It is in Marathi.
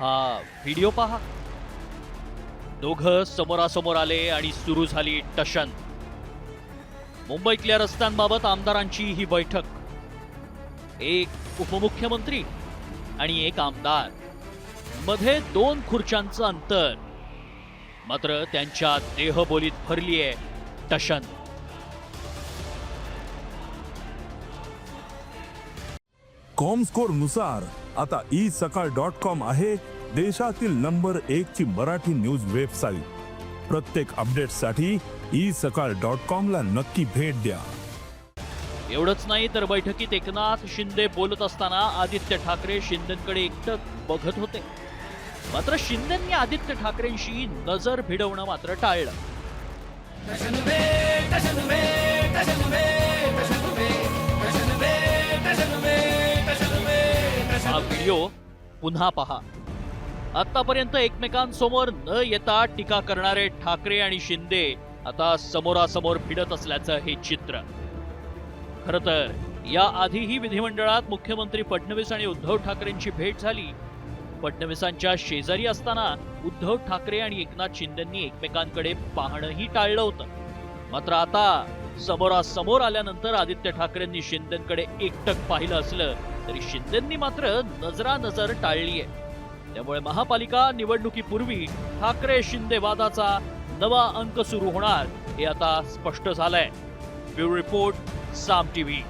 हा व्हिडिओ पहा. दोघ समोरासमोर आले आणि सुरू झाली टशन. मुंबईतल्या रस्त्यांबाबत आमदारांची ही बैठक. एक उपमुख्यमंत्री आणि एक आमदार. मध्ये दोन खुर्च्यांचं अंतर. मात्र त्यांच्या देहबोलीत भरली आहे टशन. कॉमस्कोरनुसार आता ई सकाळ डॉट कॉम आहे देशातील नंबर एक ची मराठी न्यूज वेबसाईट प्रत्येक अपडेटसाठी ई सकाळ डॉट कॉम ला नक्की भेट द्या. एवढंच नाही तर बैठकीत एकनाथ शिंदे बोलत असताना आदित्य ठाकरे शिंदेकडे एकटक बघत होते. मात्र शिंदेंनी आदित्य ठाकरेंशी नजर भिडवणं मात्र टाळलं. व्हिडिओ पुन्हा पहा. आतापर्यंत एकमेकांसमोर न येता टीका करणारे ठाकरे आणि शिंदे आता समोरासमोर भिडत असल्याचं हे चित्र. खर तर या आधीही विधिमंडळात मुख्यमंत्री फडणवीस आणि उद्धव ठाकरेंची भेट झाली. फडणवीसांच्या शेजारी असताना उद्धव ठाकरे आणि एकनाथ शिंदेंनी एकमेकांकडे पाहणंही टाळलं होतं. मात्र आता समोरासमोर आल्यानंतर आदित्य ठाकरेंनी शिंदेकडे एकटक पाहिलं असलं तरी शिंदेंनी मात्र नजरानजर टाळली आहे त्यामुळे महापालिका निवडणुकीपूर्वी ठाकरे शिंदे वादाचा नवा अंक सुरू होणार हे आता स्पष्ट झालंय. Bureau report Saam TV.